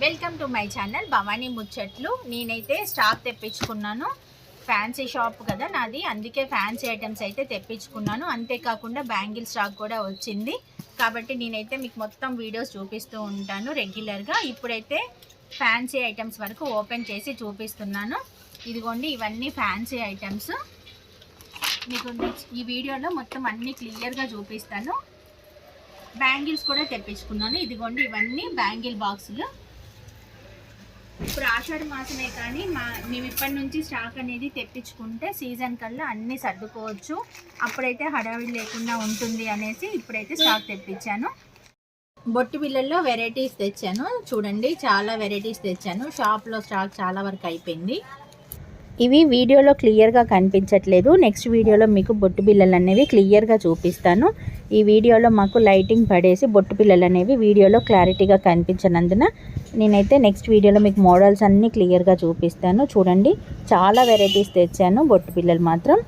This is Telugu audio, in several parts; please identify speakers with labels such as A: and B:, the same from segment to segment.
A: Welcome to my channel Bhavani ముచ్చట్లు నేనైతే స్టాక్ తెప్పించుకున్నాను. ఫ్యాన్సీ షాప్ కదా నాది. అందుకే ఫ్యాన్సీ ఐటమ్స్ అయితే తెప్పించుకున్నాను. అంతేకాకుండా బ్యాంగిల్ స్టాక్ కూడా వచ్చింది. కాబట్టి నేనైతే మీకు మొత్తం వీడియోస్ చూపిస్తూ ఉంటాను రెగ్యులర్గా ఇప్పుడైతే ఫ్యాన్సీ ఐటమ్స్ వరకు ఓపెన్ చేసి చూపిస్తున్నాను. ఇదిగోండి ఇవన్నీ ఫ్యాన్సీ ఐటమ్స్ మీకు నెక్స్ట్ ఈ వీడియోలో మొత్తం అన్నీ క్లియర్గా చూపిస్తాను. బ్యాంగిల్స్ కూడా తెప్పించుకున్నాను. ఇదిగోండి ఇవన్నీ బ్యాంగిల్ బాక్సులు ఇప్పుడు ఆషాఢ మాసమే కానీ మా మేము ఇప్పటి నుంచి స్టాక్ అనేది తెప్పించుకుంటే సీజన్ కల్లా అన్నీ సర్దుకోవచ్చు. అప్పుడైతే హడావిడి లేకుండా ఉంటుంది అనేసి ఇప్పుడైతే స్టాక్ తెప్పించాను. బొట్టు బిళ్ళల్లో వెరైటీస్ తెచ్చాను. చూడండి చాలా వెరైటీస్ తెచ్చాను. షాప్లో స్టాక్ చాలా వరకు అయిపోయింది. ఇవి వీడియోలో క్లియర్గా కనిపించట్లేదు. నెక్స్ట్ వీడియోలో మీకు బొట్టు బిల్లలు అనేవి క్లియర్గా చూపిస్తాను. ఈ వీడియోలో మాకు లైటింగ్ పడేసి బొట్టు పిల్లలు అనేవి వీడియోలో క్లారిటీగా కనిపించినందున నేనైతే నెక్స్ట్ వీడియోలో మీకు మోడల్స్ అన్నీ క్లియర్గా చూపిస్తాను. చూడండి చాలా వెరైటీస్ తెచ్చాను బొట్టు బిల్లలు మాత్రం.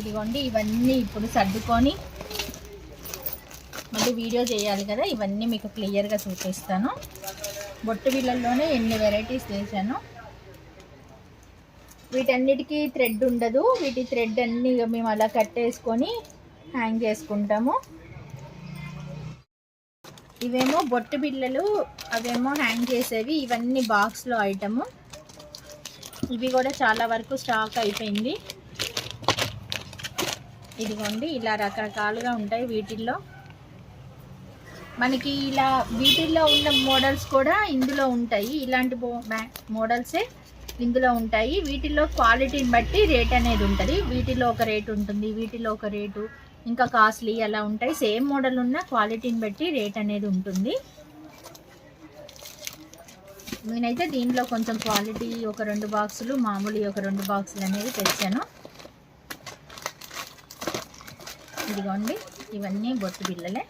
A: ఇదిగోండి ఇవన్నీ ఇప్పుడు సర్దుకొని మళ్ళీ వీడియో చేయాలి కదా ఇవన్నీ మీకు క్లియర్గా చూపిస్తాను. బొట్టు బిళ్ళల్లోనే ఎన్ని వెరైటీస్ తెచ్చాను. వీటన్నిటికీ థ్రెడ్ ఉండదు. వీటి థ్రెడ్ అన్ని మేము అలా కట్టేసుకొని హ్యాంగ్ చేసుకుంటాము. ఇవేమో బొట్టు బిళ్ళలు అవేమో హ్యాంగ్ చేసేవి. ఇవన్నీ బాక్స్లో ఐటము ఇవి కూడా చాలా వరకు స్టాక్ అయిపోయింది. ఇదిగోండి ఇలా రకరకాలుగా ఉంటాయి వీటిల్లో. మనకి ఇలా వీటిల్లో ఉన్న మోడల్స్ కూడా ఇందులో ఉంటాయి. ఇలాంటి మోడల్సే ఇందులో ఉంటాయి. వీటిలో క్వాలిటీని బట్టి రేట్ అనేది ఉంటుంది. వీటిలో ఒక రేటు ఉంటుంది వీటిలో ఒక రేటు ఇంకా కాస్ట్లీ అలా ఉంటాయి. సేమ్ మోడల్ ఉన్న క్వాలిటీని బట్టి రేట్ అనేది ఉంటుంది. నేనైతే దీనిలో కొంచెం క్వాలిటీ ఒక రెండు బాక్సులు మామూలు ఒక రెండు బాక్సులు అనేది తెచ్చాను. ఇదిగోండి ఇవన్నీ బొట్టు బిళ్ళలే.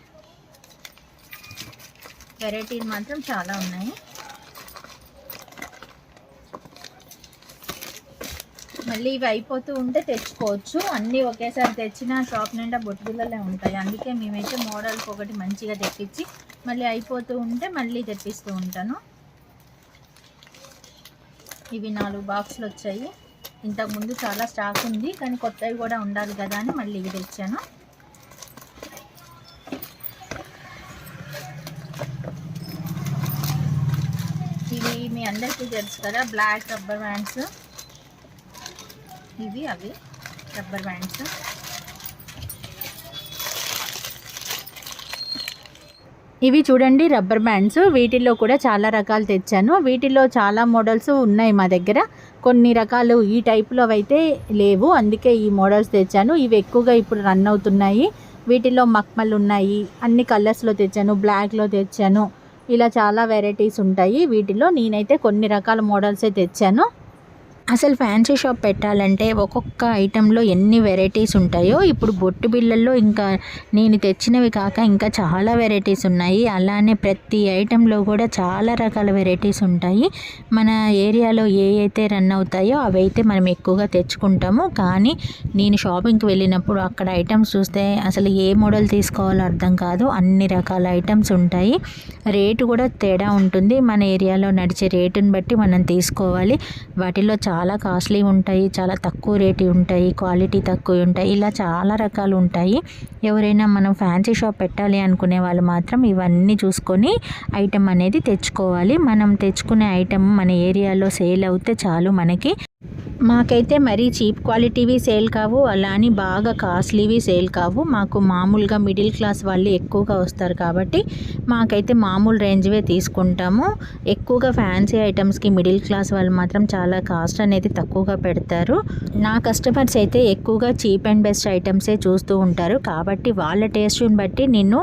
A: వెరైటీలు మాత్రం చాలా ఉన్నాయి. మళ్ళీ ఇవి అయిపోతూ ఉంటే తెచ్చుకోవచ్చు. అన్నీ ఒకేసారి తెచ్చిన షాప్ నిండా బొట్టు ఉంటాయి. అందుకే మేమైతే మోడల్కి ఒకటి మంచిగా తెప్పించి మళ్ళీ అయిపోతూ ఉంటే మళ్ళీ తెప్పిస్తూ ఉంటాను. ఇవి నాలుగు బాక్సులు వచ్చాయి. ఇంతకుముందు చాలా స్టాక్ ఉంది కానీ కొత్తవి కూడా ఉండాలి కదా అని మళ్ళీ ఇవి తెచ్చాను. ఇవి మీ అందరికీ తెలుసు కదా బ్లాక్ రబ్బర్ బ్యాండ్స్. ఇవి అవి రబ్బర్ బ్యాండ్స్. ఇవి చూడండి రబ్బర్ బ్యాండ్స్. వీటిల్లో కూడా చాలా రకాలు తెచ్చాను. వీటిల్లో చాలా మోడల్స్ ఉన్నాయి మా దగ్గర. కొన్ని రకాలు ఈ టైప్లో అయితే లేవు. అందుకే ఈ మోడల్స్ తెచ్చాను. ఇవి ఎక్కువగా ఇప్పుడు రన్ అవుతున్నాయి. వీటిలో మక్మల్ ఉన్నాయి. అన్ని కలర్స్లో తెచ్చాను. బ్లాక్లో తెచ్చాను. ఇలా చాలా వెరైటీస్ ఉంటాయి వీటిలో నేనైతే కొన్ని రకాల మోడల్సే తెచ్చాను. అసలు ఫ్యాన్సీ షాప్ పెట్టాలంటే ఒక్కొక్క ఐటెంలో ఎన్ని వెరైటీస్ ఉంటాయో ఇప్పుడు బొట్టు బిళ్ళల్లో ఇంకా నేను తెచ్చినవి కాక ఇంకా చాలా వెరైటీస్ ఉన్నాయి. అలానే ప్రతి ఐటెంలో కూడా చాలా రకాల వెరైటీస్ ఉంటాయి. మన ఏరియాలో ఏ అయితే రన్ అవుతాయో అవి అయితే మనం ఎక్కువగా తెచ్చుకుంటాము. కానీ నేను షాపింగ్కి వెళ్ళినప్పుడు అక్కడ ఐటమ్స్ చూస్తే అసలు ఏ మోడల్ తీసుకోవాలో అర్థం కాదు. అన్ని రకాల ఐటమ్స్ ఉంటాయి. రేటు కూడా తేడా ఉంటుంది. మన ఏరియాలో నడిచే రేటుని బట్టి మనం తీసుకోవాలి. వాటిలో చాలా చాలా కాస్ట్లీ ఉంటాయి చాలా తక్కువ రేటు ఉంటాయి క్వాలిటీ తక్కువ ఉంటాయి ఇలా చాలా రకాలు ఉంటాయి. ఎవరైనా మనం ఫ్యాన్సీ షాప్ పెట్టాలి అనుకునే వాళ్ళు మాత్రం ఇవన్నీ చూసుకొని ఐటెం అనేది తెచ్చుకోవాలి. మనం తెచ్చుకునే ఐటెం మన ఏరియాలో సేల్ అవుతే చాలు మనకి. మాకైతే మరీ చీప్ క్వాలిటీవి సేల్ కావు అలా అని బాగా కాస్ట్లీవి సేల్ కావు. మాకు మామూలుగా మిడిల్ క్లాస్ వాళ్ళు ఎక్కువగా వస్తారు కాబట్టి మాకైతే మామూలు రేంజ్వే తీసుకుంటాము. ఎక్కువగా ఫ్యాన్సీ ఐటమ్స్కి మిడిల్ క్లాస్ వాళ్ళు మాత్రం చాలా కాస్ట్ అనేది తక్కువగా పెడతారు. నా కస్టమర్స్ అయితే ఎక్కువగా చీప్ అండ్ బెస్ట్ ఐటమ్సే చూస్తూ ఉంటారు. కాబట్టి వాళ్ళ టేస్ట్ని బట్టి నేను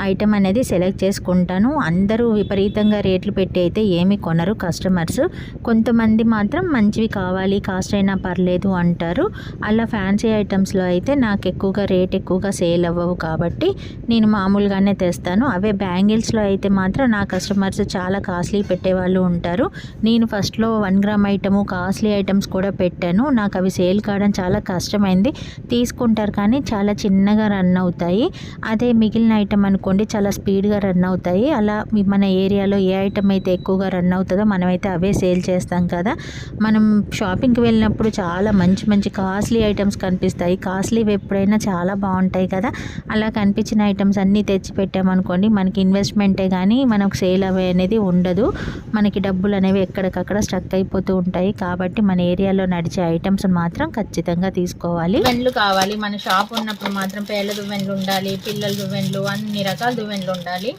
A: ఐటమ్ అనేది సెలెక్ట్ చేసుకుంటాను. అందరూ విపరీతంగా రేట్లు పెట్టి అయితే ఏమి కొనరు కస్టమర్స్. కొంతమంది మాత్రం మంచివి కావాలి కాస్ట్ అయినా పర్లేదు అంటారు. అలా ఫ్యాన్సీ ఐటమ్స్లో అయితే నాకు ఎక్కువగా రేట్ ఎక్కువగా సేల్ అవ్వవు కాబట్టి నేను మామూలుగానే తెస్తాను. అవే బ్యాంగిల్స్లో అయితే మాత్రం నా కస్టమర్స్ చాలా కాస్ట్లీ పెట్టేవాళ్ళు ఉంటారు. నేను ఫస్ట్లో one gram item costly items కూడా పెట్టాను. నాకు అవి సేల్ కావడం చాలా కష్టమైంది. తీసుకుంటారు కానీ చాలా చిన్నగా రన్ అవుతాయి. అదే మిగిలిన ఐటమ్ అనుకోండి చాలా స్పీడ్గా రన్ అవుతాయి. అలా మన ఏరియాలో ఏ ఐటమ్ అయితే ఎక్కువగా రన్ అవుతుందో మనమైతే అవే సేల్ చేస్తాం కదా. మనం షాపింగ్కి వెళ్ళినప్పుడు చాలా మంచి మంచి కాస్ట్లీ ఐటమ్స్ కనిపిస్తాయి. కాస్ట్లీవి ఎప్పుడైనా చాలా బాగుంటాయి కదా. అలా కనిపించిన ఐటమ్స్ అన్నీ తెచ్చి పెట్టామనుకోండి మనకి ఇన్వెస్ట్మెంటే కానీ మనకు సేల్ అవ్వే అనేది ఉండదు. మనకి డబ్బులు అనేవి ఎక్కడికక్కడ స్ట్రక్ అయిపోతూ ఉంటాయి. కాబట్టి మన ఏరియాలో నడిచే ఐటమ్స్ మాత్రం ఖచ్చితంగా తీసుకోవాలి. దువ్వెన్లు కావాలి. మన షాప్ ఉన్నప్పుడు మాత్రం పేర్ల దువ్వెన్లు ఉండాలి పిల్లల దువ్వెన్లు అన్ని రకాల దువ్వెన్లు ఉండాలి.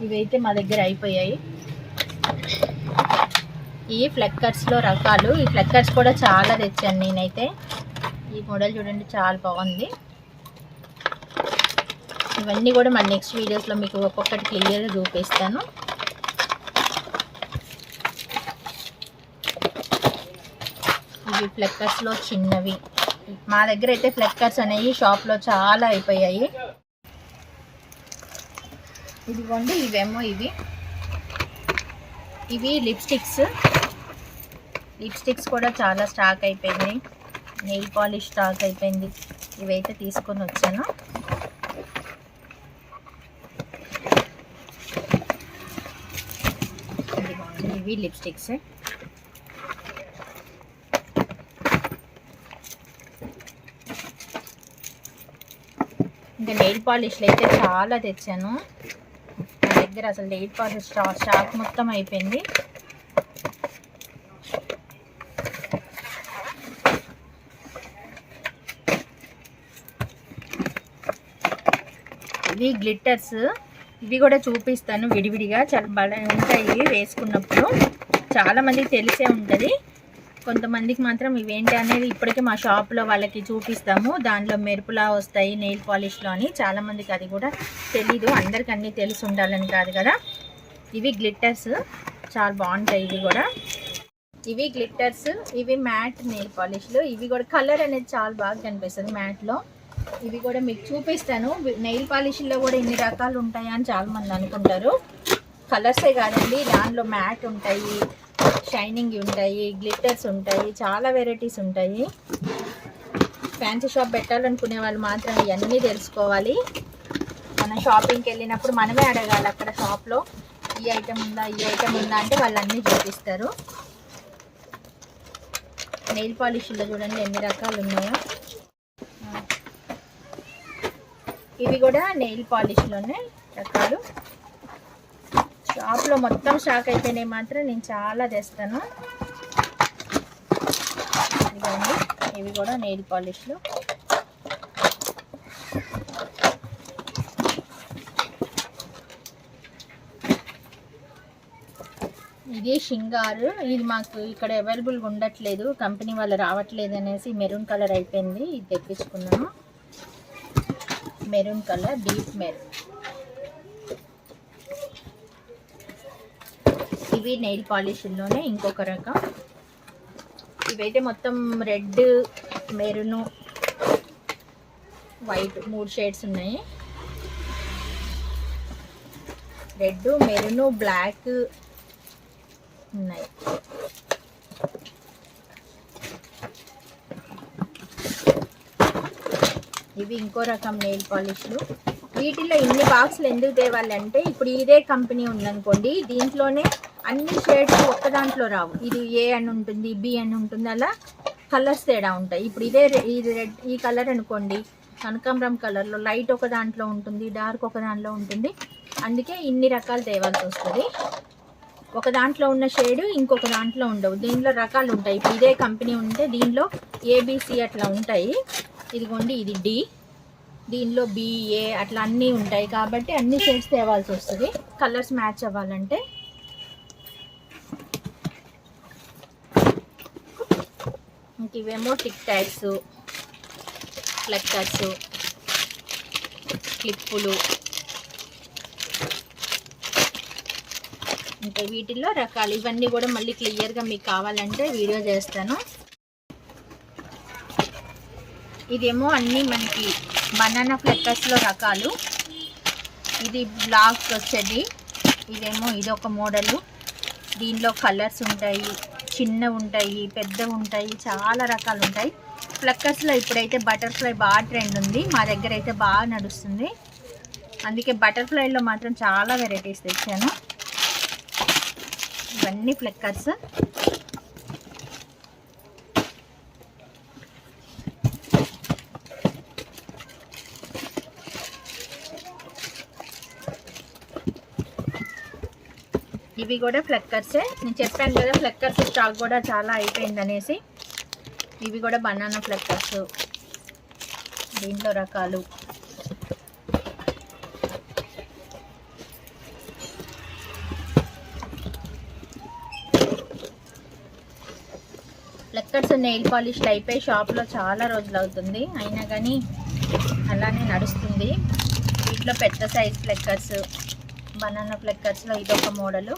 A: ఇవైతే మా దగ్గర అయిపోయాయి. ఈ ఫ్లెక్కర్స్లో రకాలు. ఈ ఫ్లెక్కర్స్ కూడా చాలా తెచ్చాను నేనైతే. ఈ మోడల్ చూడండి చాలా బాగుంది. ఇవన్నీ కూడా మన నెక్స్ట్ వీడియోస్లో మీకు ఒక్కొక్కటి క్లియర్గా చూపిస్తాను. ఇవి ఫ్లెక్కర్స్లో చిన్నవి. మా దగ్గర అయితే ఫ్లెక్కర్స్ అనేవి షాప్లో చాలా అయిపోయాయి. ఇదిగోండి ఇవేమో ఇవి. ఇవి లిప్స్టిక్స్. లిప్స్టిక్స్ కూడా చాలా స్టాక్ అయిపోయింది. నెయిల్ పాలిష్ స్టాక్ అయిపోయింది. ఇవైతే తీసుకొని వచ్చాను. ఇవి లిప్స్టిక్స్. ఇంకా నెయిల్ పాలిష్లు అయితే చాలా తెచ్చాను. దగ్గర అసలు నెయిల్ పాలిష్ స్టాక్ స్టాక్ మొత్తం అయిపోయింది. ఇవి గ్లిట్టర్స్ ఇవి కూడా చూపిస్తాను విడివిడిగా. చాలా బాగా ఉంటాయి వేసుకున్నప్పుడు. చాలామంది తెలిసే ఉంటుంది. కొంతమందికి మాత్రం ఇవేంటి అనేది ఇప్పటికే మా షాప్లో వాళ్ళకి చూపిస్తాము. దాంట్లో మెరుపులా వస్తాయి నెయిల్ పాలిష్లో అని. చాలామందికి అది కూడా తెలీదు. అందరికి అన్నీ తెలిసి ఉండాలని కాదు కదా. ఇవి గ్లిట్టర్స్. చాలా బాగుంటాయి ఇవి కూడా. ఇవి గ్లిట్టర్స్ ఇవి మ్యాట్ నెయిల్ పాలిష్లు. ఇవి కూడా కలర్ అనేది చాలా బాగా కనిపిస్తుంది మ్యాట్లో. ఇవి కూడా మీకు చూపిస్తాను. నెయిల్ పాలిష్లో కూడా ఇన్ని రకాలు ఉంటాయా అని అనుకుంటారు. కలర్సే కాదండి. దానిలో మ్యాట్ ఉంటాయి. షైనింగ్ ఉంటాయి గ్లిట్టర్స్ ఉంటాయి చాలా వెరైటీస్ ఉంటాయి. ఫ్యాన్సీ షాప్ పెట్టాలనుకునే వాళ్ళు మాత్రం ఇవన్నీ తెలుసుకోవాలి. మన షాపింగ్కి వెళ్ళినప్పుడు మనమే అడగాలి అక్కడ షాప్లో ఈ ఐటెం ఉందా ఈ ఐటెం ఉందా అంటే వాళ్ళు అన్నీ చూపిస్తారు. నెయిల్ పాలిష్లో చూడండి ఎన్ని రకాలు ఉన్నాయో. ఇవి కూడా నెయిల్ పాలిష్లోనే రకాలు. షాప్లో మొత్తం షాక్ అయిపోయినాయి మాత్రం నేను చాలా తెస్తాను. ఇదిగోండి ఇవి కూడా నెయిల్ పాలిష్లు. ఇది షింగారు ఇది మాకు ఇక్కడ అవైలబుల్గా ఉండట్లేదు. కంపెనీ వాళ్ళు రావట్లేదు అనేసి మెరూన్ కలర్ అయిపోయింది. ఇది తెప్పించుకున్నాము మెరూన్ కలర్ డీప్ మెరూన్. ఇవి నెయిల్ పాలిష్లోనే ఇంకొక రకం. ఇవైతే మొత్తం రెడ్ మెరును వైట్ మూడు షేడ్స్ ఉన్నాయి. రెడ్ మెరును బ్లాక్ ఉన్నాయి. ఇవి ఇంకో రకం నెయిల్ పాలిష్లు. వీటిలో ఇన్ని బాక్సులు ఎందుకు తేవాలంటే ఇప్పుడు ఇదే కంపెనీ ఉందనుకోండి దీంట్లోనే అన్ని షేడ్స్ ఒక్క దాంట్లో రావు. ఇది ఏ అని ఉంటుంది బి అని ఉంటుంది అలా కలర్స్ తేడా ఉంటాయి. ఇప్పుడు ఇదే ఇది రెడ్ ఈ కలర్ అనుకోండి. కనకాంబరం కలర్లో లైట్ ఒక దాంట్లో ఉంటుంది డార్క్ ఒక దాంట్లో ఉంటుంది. అందుకే ఇన్ని రకాలు తేవాల్సి వస్తుంది. ఒక దాంట్లో ఉన్న షేడ్ ఇంకొక దాంట్లో ఉండవు. దీంట్లో రకాలు ఉంటాయి. ఇప్పుడు ఇదే కంపెనీ ఉంటే దీనిలో ఏబిసి అట్లా ఉంటాయి. ఇదిగోండి ఇది డి దీనిలో బిఏ అట్లా అన్నీ ఉంటాయి. కాబట్టి అన్ని షేడ్స్ తేవాల్సి వస్తుంది. కలర్స్ మ్యాచ్ అవ్వాలంటే ఇంక ఇవేమో టిక్ ట్యాక్స్ ఫ్లెక్కర్స్ క్లిప్పులు. ఇంకా వీటిల్లో రకాలు ఇవన్నీ కూడా మళ్ళీ క్లియర్గా మీకు కావాలంటే వీడియో చేస్తాను. ఇదేమో అన్నీ మనకి బనానా ఫ్లెక్కర్స్లో రకాలు. ఇది బ్లాక్ వచ్చేది. ఇదేమో ఇదొక మోడలు. దీనిలో కలర్స్ ఉంటాయి. చిన్న ఉంటాయి పెద్ద ఉంటాయి చాలా రకాలు ఉంటాయి. ఫ్లక్కర్స్లో ఇప్పుడైతే బటర్ఫ్లై బాగా ట్రెండ్ ఉంది. మా దగ్గర అయితే బాగా నడుస్తుంది. అందుకే బటర్ఫ్లైలో మాత్రం చాలా వెరైటీస్ తెచ్చాను. ఇవన్నీ ఫ్లక్కర్స్ ఇవి కూడా ఫ్లక్కర్సే నేను చెప్పాను కదా ఫ్లక్కర్స్ స్టాక్ కూడా చాలా అయిపోయిందనేసి. ఇవి కూడా బనానా ఫ్లక్కర్స్ దీంట్లో రకాలు. ఫ్లక్కర్స్ నెయిల్ పాలిష్లు అయిపోయి షాప్లో చాలా రోజులు అవుతుంది. అయినా కానీ అలానే నడుస్తుంది. వీటిలో పెద్ద సైజ్ ఫ్లెక్కర్స్ బనానా ఫ్లెక్కర్స్లో ఇదొక మోడలు.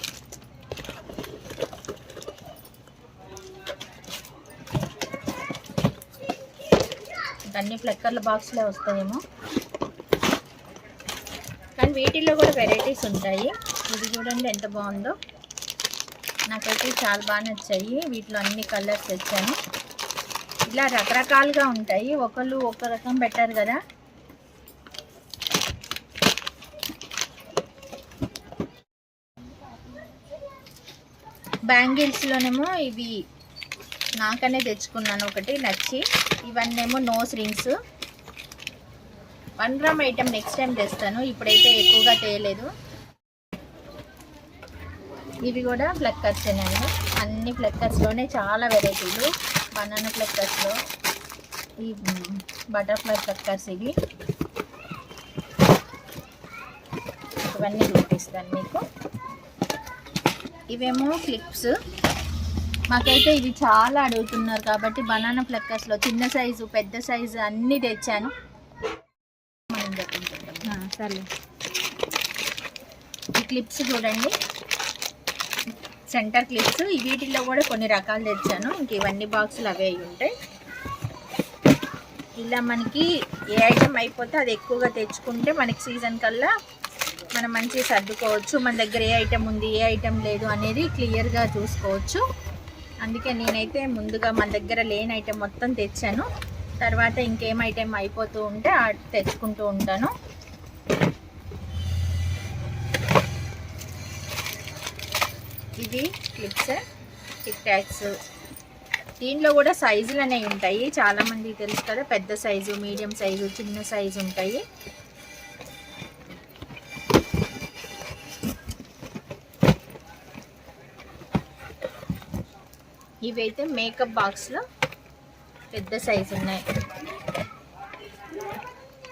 A: అన్ని ఫ్లెక్కర్ల బాక్స్లే వస్తాయేమో. కానీ వీటిల్లో కూడా వెరైటీస్ ఉంటాయి. ఇది చూడండి ఎంత బాగుందో. నాకైతే చాలా బాగా నచ్చాయి. వీటిలో అన్ని కలర్స్ తెచ్చాను ఇలా రకరకాలుగా ఉంటాయి. ఒకళ్ళు ఒక రకం పెట్టారు కదా. బ్యాంగిల్స్లోనేమో ఇవి నాకనే తెచ్చుకున్నాను ఒకటి నచ్చి. ఇవన్నేమో nose rings. One gram item next time తెస్తాను. ఇప్పుడైతే ఎక్కువగా తేయలేదు ఇవి కూడా ఫ్లక్కర్స్ అండి అన్ని ఫ్లక్కర్స్లోనే చాలా వెరైటీలు. బనానా ఫ్లక్కర్స్లో ఈ బటర్ఫ్లై ఫ్లక్కర్స్ ఇవి. ఇవన్నీ చూపిస్తాను మీకు. ఇవేమో క్లిప్స్ మాకైతే ఇవి చాలా అడుగుతున్నారు కాబట్టి బనానా ఫ్లక్కర్స్లో చిన్న సైజు పెద్ద సైజు అన్నీ తెచ్చాను.
B: సరే
A: ఈ క్లిప్స్ చూడండి. సెంటర్ క్లిప్స్ వీటిల్లో కూడా కొన్ని రకాలు తెచ్చాను. ఇంక ఇవన్నీ బాక్సులు అవే అయి ఉంటాయి. ఇలా మనకి ఏ ఐటెం అయిపోతే అది ఎక్కువగా తెచ్చుకుంటే మనకి సీజన్ కల్లా మనం మంచిగా సర్దుకోవచ్చు. మన దగ్గర ఏ ఐటెం ఉంది ఏ ఐటెం లేదు అనేది క్లియర్గా చూసుకోవచ్చు. అందుకే నేనైతే ముందుగా మన దగ్గర లేని ఐటెం మొత్తం తెచ్చాను. తర్వాత ఇంకేం ఐటెం అయిపోతూ ఉంటే తెచ్చుకుంటూ ఉంటాను. ఇది క్లిప్స్ టిక్ ట్యాక్స్ దీంట్లో కూడా సైజులు అనేవి ఉంటాయి. చాలామంది తెలుసు కదా పెద్ద సైజు మీడియం సైజు చిన్న సైజు ఉంటాయి. ఇవైతే మేకప్ బాక్స్లో పెద్ద సైజు ఉన్నాయి.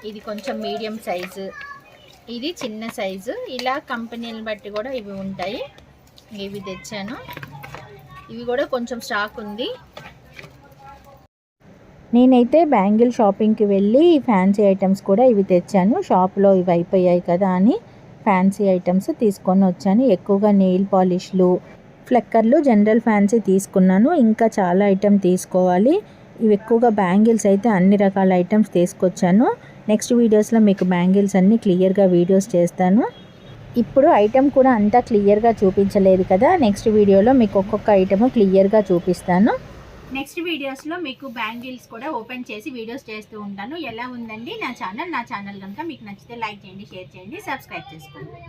A: ఇది కొంచెం మీడియం సైజు. ఇది చిన్న సైజు. ఇలా కంపెనీలను బట్టి కూడా ఇవి ఉంటాయి. ఇవి తెచ్చాను. ఇవి కూడా కొంచెం స్టాక్ ఉంది.
B: నేనైతే బ్యాంగిల్ షాపింగ్కి వెళ్ళి ఫ్యాన్సీ ఐటమ్స్ కూడా ఇవి తెచ్చాను. షాప్లో ఇవి అయిపోయాయి కదా అని ఫ్యాన్సీ ఐటమ్స్ తీసుకొని వచ్చాను. ఎక్కువగా నెయిల్ పాలిష్లు ఫ్లెక్కర్లు జనరల్ ఫ్యాన్సీ తీసుకున్నాను. ఇంకా చాలా ఐటెం తీసుకోవాలి. ఇవి ఎక్కువగా బ్యాంగిల్స్ అయితే అన్ని రకాల ఐటమ్స్ తీసుకొచ్చాను. నెక్స్ట్ వీడియోస్లో మీకు బ్యాంగిల్స్ అన్నీ క్లియర్గా వీడియోస్ చేస్తాను. ఇప్పుడు ఐటెం కూడా అంతా క్లియర్గా చూపించలేదు కదా. నెక్స్ట్ వీడియోలో మీకు ఒక్కొక్క ఐటమ్ క్లియర్గా చూపిస్తాను.
A: నెక్స్ట్ వీడియోస్లో మీకు బ్యాంగిల్స్ కూడా ఓపెన్ చేసి వీడియోస్ చేస్తూ ఉంటాను. ఎలా ఉందండి నా ఛానల్? నా ఛానల్ కనుక మీకు నచ్చితే లైక్ చేయండి షేర్ చేయండి సబ్స్క్రైబ్ చేసుకోండి.